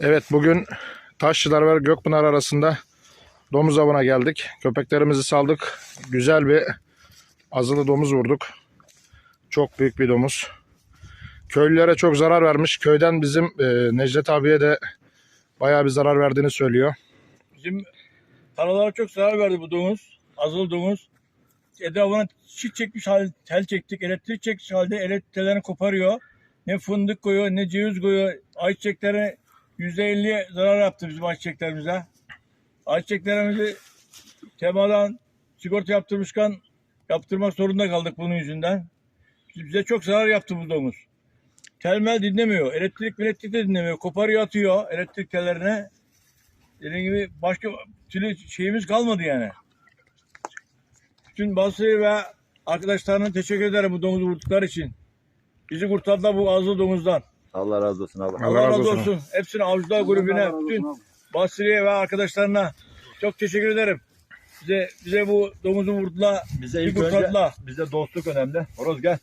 Evet bugün Taşçılar ve Gökpınar arasında domuz avına geldik. Köpeklerimizi saldık. Güzel bir azılı domuz vurduk. Çok büyük bir domuz. Köylülere çok zarar vermiş. Köyden bizim e, Necdet abiye de bayağı bir zarar verdiğini söylüyor. Bizim tarlalara çok zarar verdi bu domuz. Azılı domuz. Etrafına çit çekmiş halde tel çektik. Elektrik çekmiş halde elektriklerini koparıyor. Ne fındık koyuyor ne ceviz koyuyor. Ayçiçekleri %50 zarar yaptı bizim ayçiçeklerimize. Ayçiçeklerimizi temadan sigorta yaptırmışken yaptırmak zorunda kaldık bunun yüzünden. Bize çok zarar yaptı bu domuz. Telmel dinlemiyor. Elektrik elektrik de dinlemiyor. Koparıyor atıyor elektrik tellerine. Dediğim gibi başka türlü şeyimiz kalmadı yani. Bütün Basri ve arkadaşlarına teşekkür ederim bu domuzu vurdukları için. Bizi kurtardılar bu azlı domuzdan. Allah razı olsun abi. Allah Allah, razı razı olsun. olsun. Hepsine avcılar grubuna, bütün Basri'ye ve arkadaşlarına çok teşekkür ederim. Bize bize bu domuzu vurdular. Bize ilk önce bize dostluk önemli. Horoz gel.